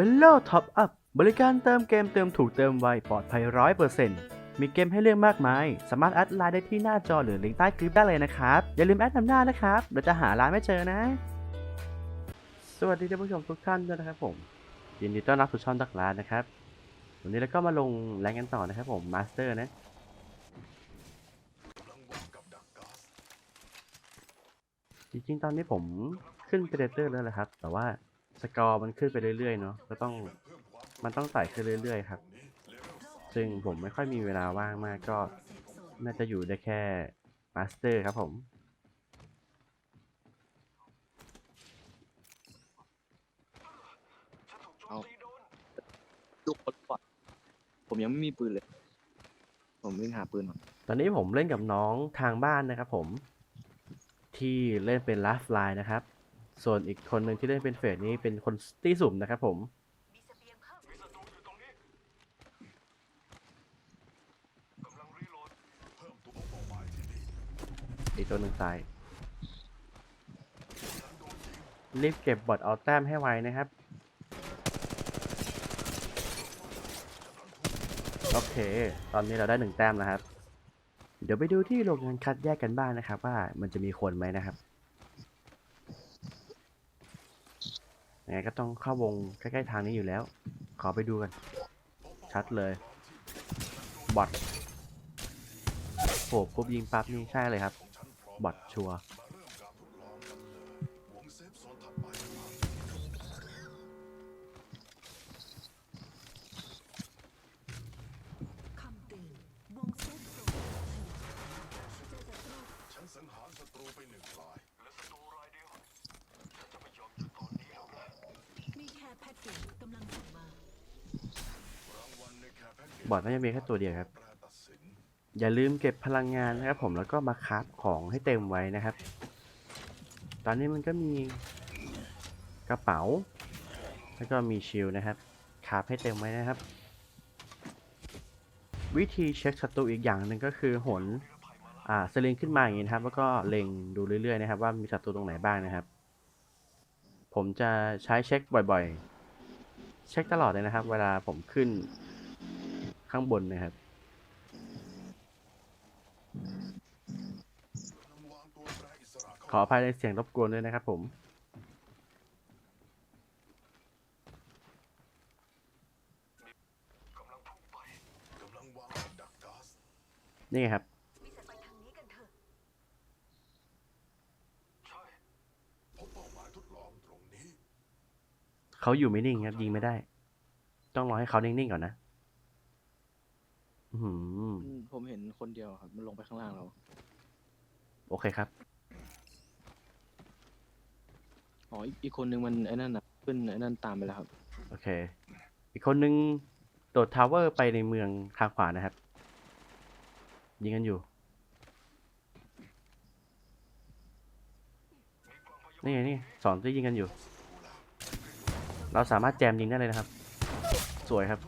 เ e ลโลท็อปอัพบริการเติมเกมเติมถูกเติมไวปลอดภัยร้อยเปอร์เซ็นต์มีเกมให้เลือกมากมาย สามารถแอดไลน์ได้ที่หน้าจอหรือลิงก์ใต้คลิปได้เลยนะครับ อย่าลืมแอดนำหน้านะครับ เราจะหาร้านไม่เจอนะ สวัสดีท่านผู้ชมทุกท่านด้วยนะครับผม ยินดีต้อนรับสู่ช่องดักร้านนะครับ วันนี้เราก็มาลงแรงกันต่อนะครับผม มาสเตอร์นะจริงๆตอนนี้ผมขึ้นเ r เ d เตอร์แล้วแหละครับ แต่ว่า สกอร์มันขึ้นไปเรื่อยๆเนาะก็ต้องมันต้องไต่ขึ้นเรื่อยๆครับ ซึ่งผมไม่ค่อยมีเวลาว่างมากก็น่าจะอยู่ได้แค่มาสเตอร์ครับผมลูกคนก่อนผมยังไม่มีปืนเลย ผมวิ่งหาปืนก่อนตอนนี้ผมเล่นกับน้องทางบ้านนะครับผม ที่เล่นเป็นลาฟไลน์นะครับ ส่วนอีกคนหนึ่งที่เล่นเป็นเฟดนี้เป็นคนที่สุ่มนะครับผมอีกตัวหนึ่งตาย รีบเก็บบอทเอาแต้มให้ไวนะครับ โอเค ตอนนี้เราได้หนึ่งแต้มแล้วครับ เดี๋ยวไปดูที่โรงงานคัดแยกกันบ้างนะครับ ว่ามันจะมีคนไหมนะครับ ยังไงก็ต้องเข้าวงใกล้ๆทางนี้อยู่แล้ว ขอไปดูกัน ชัดเลยบอทโผล่ปุ๊บยิงปั๊บนี่ใช่เลยครับบอทชัวร์ แคร์แพ็จบอทน่าจะมีแค่ตัวเดียวครับ อย่าลืมเก็บพลังงานนะครับผมแล้วก็มาคราฟของให้เต็มไว้นะครับ ตอนนี้มันก็มีกระเป๋า แล้วก็มีชิลนะครับคราฟให้เต็มไว้นะครับ วิธีเช็คศัตรูอีกอย่างหนึ่งก็คือหนอ่าสลิงขึ้นมาอย่างนี้นะครับ แล้วก็เล็งดูเรื่อยๆนะครับ ว่ามีศัตรูตรงไหนบ้างนะครับ ผมจะใช้เช็คบ่อยๆ เช็คตลอดเลยนะครับ เวลาผมขึ้น ข้างบนนะครับ ขออภัยในเสียงรบกวนด้วยนะครับผมนี่ครับเถอะใช่พบเป้าหมายทดลองตรงนี้เขาอยู่ไม่นิ่งครับ ยิงไม่ได้ ต้องรอให้เขานิ่งๆก่อนนะ อือหืออืมผมเห็นคนเดียวครับ มันลงไปข้างล่างเราโอเคครับ อ๋ออีกอีกคนนึงมันไอ้นั่นนะขึ้นไอ้นั่นตามไปแล้วครับ โอเค อีกคนนึงโดดทาวเวอร์ไปในเมืองทางขวานะครับ ยิงกันอยู่ นี่ไงนี่สองที่ยิงกันอยู่ เราสามารถแจมยิงได้เลยนะครับ สวยครับ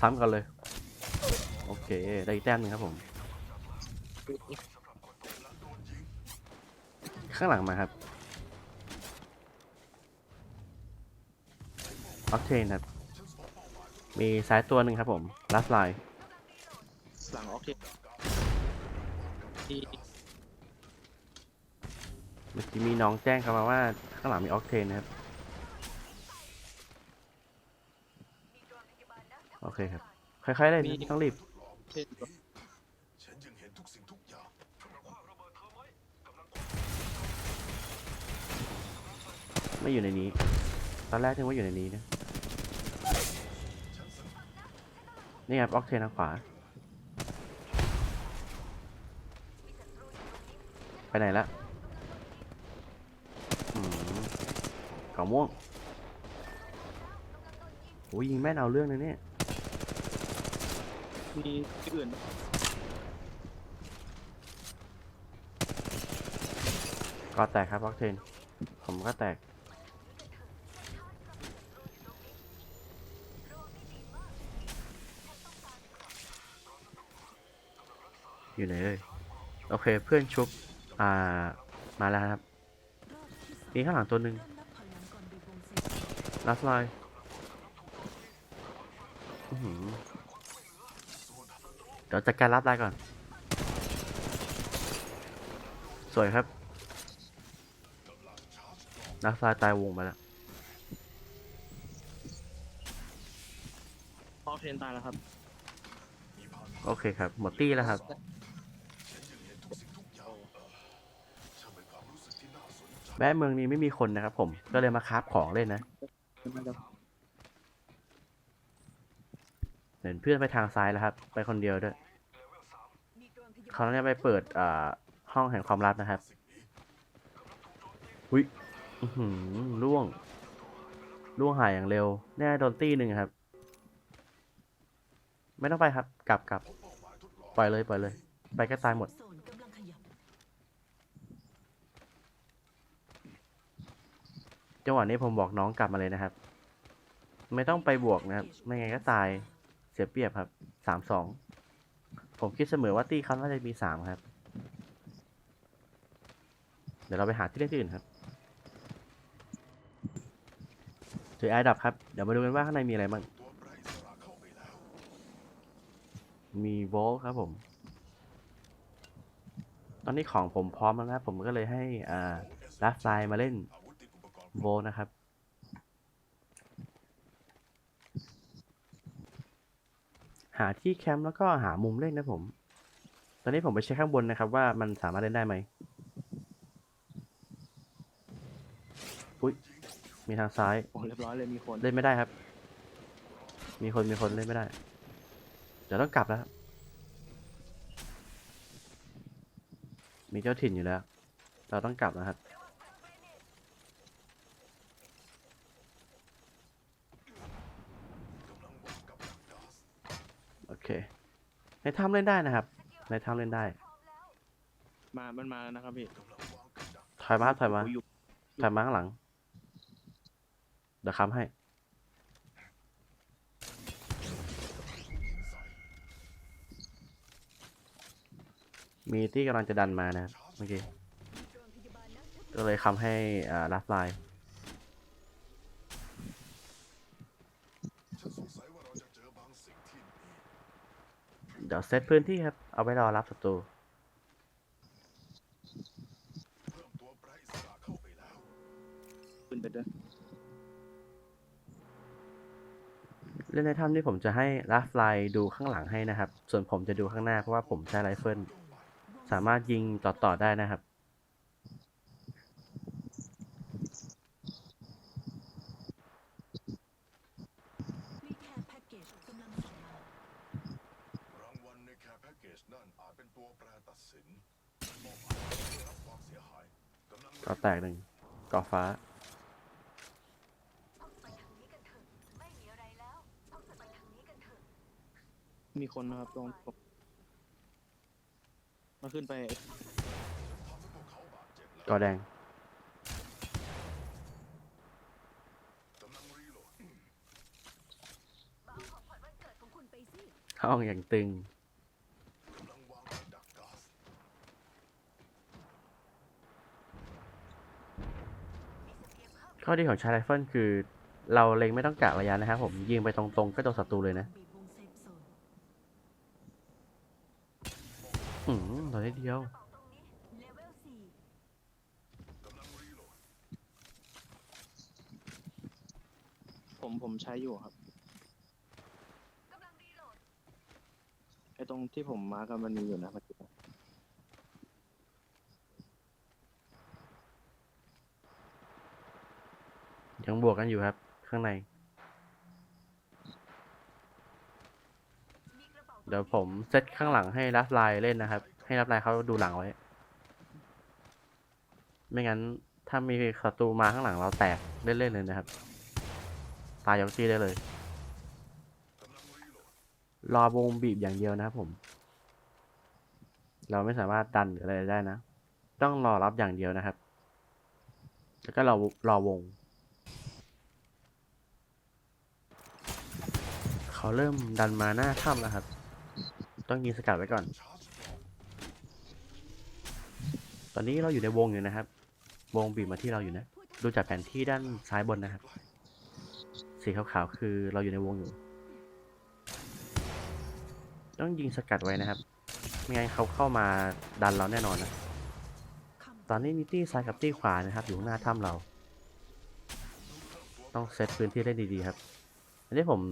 ซ้ำกันเลยโอ เค ได้อีกแต้มหนึ่งครับผม ข้างหลังมาครับออ t เทนครับ มีซ้ายตัวหนึ่งครับผมลัสไลน์หลังออกเทที่เมื่อกี้มีน้องแจ้งเข้ามาว่า ข้างหลังมีออกเทนนะครับ โอเคครับ ค่อยๆเล่นนะต้องรีบ เช่นฉันยังเห็นทุกสิ่งทุกอย่างไม่อยู่ในนี้ ตอนแรกนึกว่าอยู่ในนี้นะ นี่ครับออกเทนทางขวา ไปไหนละอืมเกาม่วงโอ้ยยิงแม่นเอาเรื่องเลยเนี่ย มีที่อื่นก็แตกครับออกเทนผมก็แตก อยู่ไหนเลยโอเคเพื่อนชุบ อ่า มาแล้วครับ มีข้างหลังตัวหนึ่งเริ่มนับถอยหลัสไลน์อื้อหือ เดี๋ยวจัดการรับได้ก่อน สวยครับนักซายตายวงไปแล้วพอเทรนตายแล้วครับ โอเคครับ หมดตี้แล้วครับ แม้เมืองนี้ไม่มีคนนะครับผม ก็เลยมาคราฟของเล่นนะเ็นเพื่อนไปทางซ้ายแล้วครับ ไปคนเดียวด้วยมีโดราบาลเขาเนี่ยไปเปิดอ่าห้องแห่งความลับนะครับอุ้ยอื้อหือล่วงล่วงหายอย่างเร็ว แน่โดนตี้หนึ่งครับ ไม่ต้องไปครับ กลับกลับปล่อยเลยปล่อยเลย ไปก็ตายหมดจังหวะนี้ผมบอกน้องกลับมาเลยนะครับ ไม่ต้องไปบวกนะครับ ไม่งั้นก็ตาย เสียเปรียบครับสามสองผมคิดเสมอว่าตี้เขาน่าจะมีสามครับ เดี๋ยวเราไปหาที่เล่นที่อื่นครับเจอไอดับครับ เดี๋ยวมาดูกันว่าข้างในมีอะไรบ้าง มีโวลครับผม ตอนนี้ของผมพร้อมแล้วนะครับผมก็เลยให้อ่าลัฟไลมาเล่นโวนะครับ หาที่แคมป์แล้วก็หามุมเล่นนะผม ตอนนี้ผมไปเช็คข้างบนนะครับ ว่ามันสามารถเล่นได้ไหมอุ้ยมีทางซ้าย โอ้เรียบร้อยเลยมีคนเล่นไม่ได้ครับ มีคนมีคนเล่นไม่ได้ เดี๋ยวต้องกลับแล้วครับมีเจ้าถิ่นอยู่แล้ว เราต้องกลับนะครับ โอเค ในถ้ำเล่นได้นะครับ ในถ้ำเล่นได้ มา มันมาแล้วนะครับพี่ถอยมาครับถอยมา โอยู่ถอยมาข้างหลัง เดี๋ยวค้ำให้ มีที่กำลังจะดันมานะครับเมื่อกี้มีโดรนพยาบาลนะก็เลยค้ำให้อ่าลัฟไลน์ ฉันสงสัยว่าเราจะเจอบางสิ่งที่นี่ เดี๋ยวเซตพื้นที่ครับ เอาไว้รอรับศัตรูเพิ่มตัวแปรอิสระเข้าไปแล้วขึ้นไปด้วยเล่นในถ้ำที่ผมจะให้ลัฟไลดูข้างหลังให้นะครับ ส่วนผมจะดูข้างหน้าเพราะว่าผมใช้ไรเฟิลสามารถยิงต่อๆได้นะครับ มีแคร์แพ็กเกจกำลังส่งมารางวัลในแคร์แพ็กเกจนั่นอาจเป็น ตัวแปรตัดสินมอบหมายให้ได้รับความเสียหายกำลังก็แตกหนึ่งก่อฟ้ามีคนนะครับตรงผมมาขึ้นไปก่อแดง กำลังรีโหลดของคุณไปสิห้องอย่างตึง กำลังวางกับดักก๊าซ ข้อดีของชาร์ไรเฟิลคือ เราเล็งไม่ต้องกะระยะนะครับผมยิงไปตรงๆ ก็โดนศัตรูเลยนะอืมโดนนิดเดียวผมผมใช้อยู่ครับไอตรงที่ผมมาร์กมันมีอยู่นะเมื่อกี้ ยังบวกกันอยู่ครับ ข้างใน เดี๋ยวผมเซตข้างหลังให้รับไลน์เล่นนะครับ ให้รับไลน์เขาดูหลังไว้ ไม่งั้นถ้ามีศัตรูมาข้างหลังเราแตกเล่นๆเลยนะครับ ตายยกตีได้เลยกำลังรีโหลดรอวงบีบอย่างเดียวนะครับผม เราไม่สามารถดันหรืออะไรได้นะ ต้องรอรับอย่างเดียวนะครับ แล้วก็รอรอวง เขาเริ่มดันมาหน้าถ้ำแล้วครับ ต้องยิงสกัดไว้ก่อน ตอนนี้เราอยู่ในวงอยู่นะครับ วงบีบมาที่เราอยู่นะ ดูจากแผนที่ด้านซ้ายบนนะครับ สีขาวๆคือเราอยู่ในวงอยู่ ต้องยิงสกัดไว้นะครับ ไม่งั้นเขาเข้ามาดันเราแน่นอนนะ ตอนนี้มีตี้ซ้ายกับตี้ขวานะครับ อยู่หน้าถ้ำเรา ต้องเซตพื้นที่ได้ดีๆครับอันนี้ผม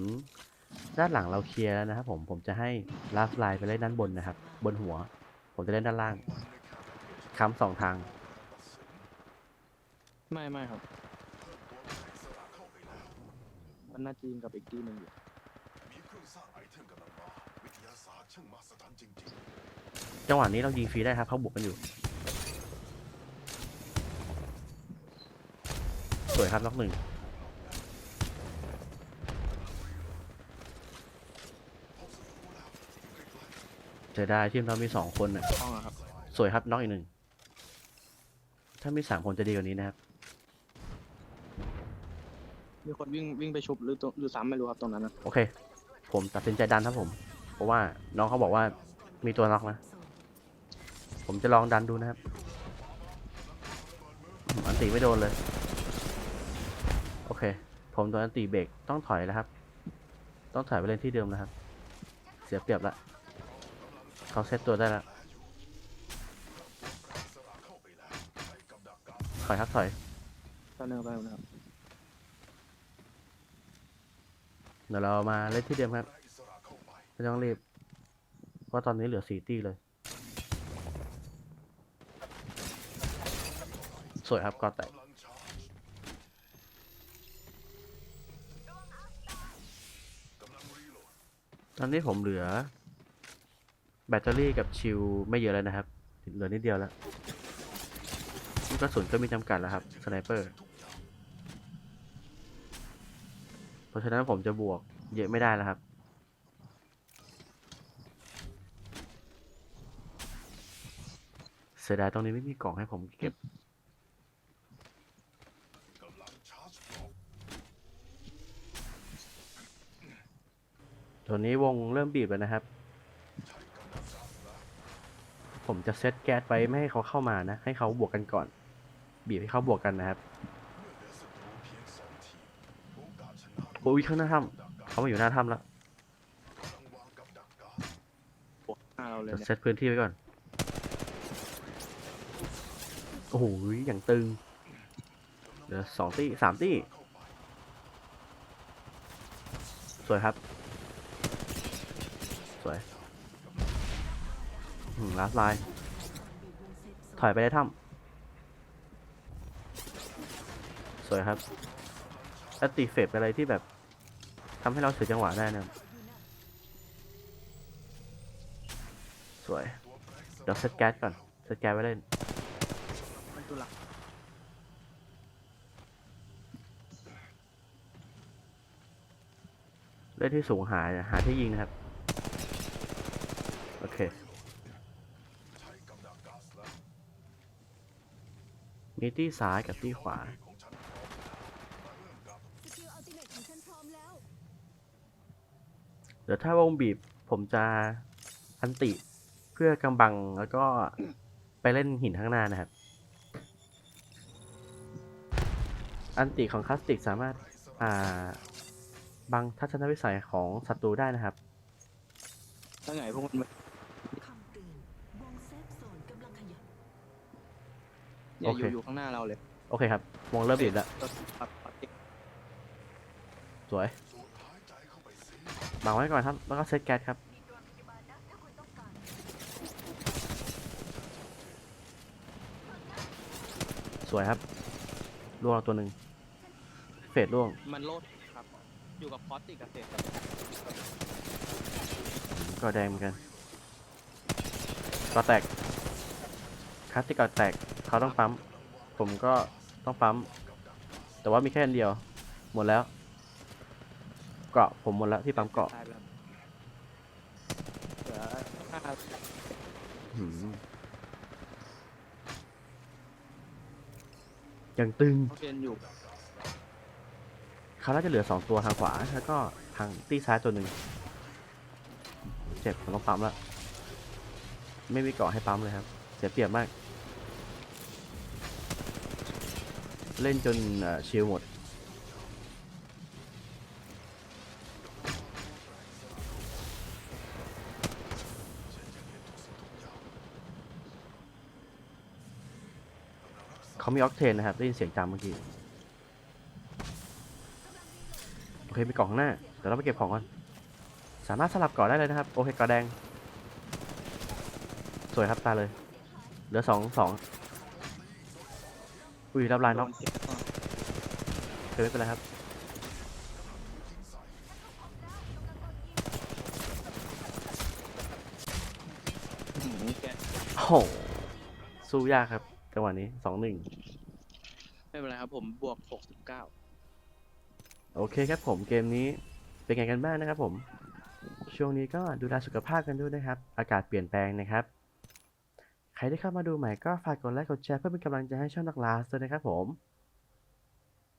ด้านหลังเราเคลียร์แล้วนะครับผมผมจะให้ลาฟไลน์ไปเล่นด้านบนนะครับ บนหัว ผมจะเล่นด้านล่างค้ำสองทางไม่ไม่ครับ มันน่าจีนกับอีกที่หนึ่งอยู่มีเครื่องสร้างไอเทมกำลังมาวิทยาศาสตร์ช่างมหัศจรรย์จริงจังหวะนี้เรายิงฟรีได้ครับเขาบุกกันอยู่ สวยครับน็อกหนึ่ง เจอได้ทีมเรามีสองคนน่ะห้องอะครับสวยครับน็อกอีกหนึ่ง ถ้ามีสามคนจะดีกว่านี้นะครับ มีคนวิ่งวิ่งไปชุบหรือตัวหรือซ้ำไม่รู้ครับตรงนั้นนะโอเค ผมตัดสินใจดันครับผม เพราะว่าน้องเขาบอกว่ามีตัวน็อกนะโซนผมจะลองดันดูนะครับอืมอันตีไม่โดนเลย โอเค ผมโดนอันตีเบรกต้องถอยแล้วครับ ต้องถอยไปเล่นที่เดิมนะครับ เสียเปรียบละ เขาเซตตัวได้แล้วถอยครับถอยแป๊บนึงแป๊บนึงนะครับเดี๋ยวเรามาเล่นที่เดิมครับๆได้อิสระเข้าไปไม่ต้องรีบเพราะตอนนี้เหลือสี่ตีเลย สวยครับก็แตกกำลังชาร์จกำลังรีโหลดตอนนี้ผมเหลือ แบตเตอรี่กับชิลไม่เยอะแล้วนะครับ เหลือนิดเดียวแล้วกระสุนก็มีจำกัดแล้วครับสไนเปอร์เพราะฉะนั้นผมจะบวกเยอะไม่ได้แล้วครับ เสียดายตรงนี้ไม่มีกล่องให้ผมเก็บกำลังชาร์จบล็อกตัวนี้วงเริ่มบีบแล้วนะครับ ใช้กำลังชาร์จแล้ว ผมจะเซตแก๊สไว้ไม่ให้เขาเข้ามานะ ให้เขาบวกกันก่อน บีบให้เขาบวกกันนะครับเมื่อเหลือศัตรูเพียงสองทีมโอกาสชนะโอ้ยข้างหน้าถ้ำเขามาอยู่หน้าถ้ำแล้วกำลังวางกับดักก๊าซปวดหน้าเราเลยจะเนี่ยเซตพื้นที่ไว้ก่อน โอ้โหอย่างตึง เหลือสองตี้สามตี้เข้าไปสวยครับ สวยอืม ลาสไลน์บีบวงเซฟโซนถอยไปได้ถ้ำสวยครับแอตติเฟบอะไรที่แบบทำให้เราเสียจังหวะได้นะสวย เดี๋ยวเซตแก๊สก่อนเซตแก๊สไว้เล่นเล่นที่สูงหาหาที่ยิงนะครับ โอเค ใช้กับดักก๊าซแล้ว มีที่ซ้ายกับที่ขวาเริ่มกับสกิลอัลติเมทของฉันพร้อมแล้วเดี๋ยวถ้าวงบีบผมจะอันติเพื่อกำบังแล้วก็ไปเล่นหินข้างหน้านะครับ อันติของคลาสติกสามารถอ่าบังทัศนวิสัยของศัตรูได้นะครับถ้าไงพวกมัน คำเตือนวงเซฟโซนกำลังขยับ อย่าอยู่โอเคอยู่ข้างหน้าเราเลยโอเคครับ วงเริ่มบีบแล้วก็ปัดปัดเองสวยสูดหายใจเข้าไปสิบังไว้ก่อนครับ แล้วก็เซตแก๊สครับ สวยครับล่วงตัวหนึ่งเฟดล่วงมันโลดครับ อยู่กับพอสติกกับเศษครับก็แดงเหมือนกันก็แตก คลาสติกก็แตกเขาต้องปั๊ม ผมก็ต้องปั๊ม แต่ว่ามีแค่อันเดียว หมดแล้ว เกาะผมหมดแล้วที่ปั๊มเกาะตายไปแล้วเหลือห้าหืมยังตึง เขาเรียนอยู่เขาน่าจะเหลือสองตัวทางขวา แล้วก็ทางตีซ้ายตัวหนึ่ง เจ็บผมต้องปั๊มแล้ว ไม่มีเกาะให้ปั๊มเลยครับ เสียเปรียบมาก เล่นจนชิลหมด เขามีออกเทนนะครับ ได้ยินเสียงจามเมื่อกี้ โอเค ไปกล่องข้างหน้า เดี๋ยวเราไปเก็บของก่อน สามารถสลับก่อได้เลยนะครับ โอเคกระแดง สวยครับตาเลย เหลือสองสอง อุ้ยรับลายน็อกโดนเสียบก่อนเกิดไม่เป็นไรครับอื้อหือแกโอ้โหสู้ยากครับจังหวะนี้สองหนึ่งไม่เป็นไรครับผมบวกหกสิบเก้าโอเคครับผมเกมนี้เป็นไงกันบ้างนะครับผม ช่วงนี้ก็ดูแลสุขภาพกันด้วยนะครับ อากาศเปลี่ยนแปลงนะครับใครที่เข้ามาดูใหม่ก็ฝากกดไลค์กดแชร์เพื่อเป็นกำลังใจให้ช่องนักลาสด้วยนะครับผม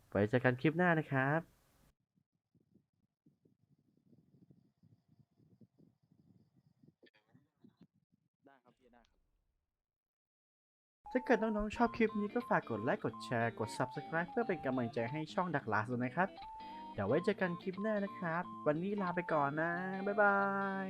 ไว้เจอกันคลิปหน้านะครับถ้าเกิดน้องๆชอบคลิปนี้ก็ฝากกดไลค์กดแชร์กด Subscribe เพื่อเป็นกำลังใจให้ช่องดักลาสด้วยนะครับ เดี๋ยวไว้เจอกันคลิปหน้านะครับ วันนี้ลาไปก่อนนะ บ๊ายบาย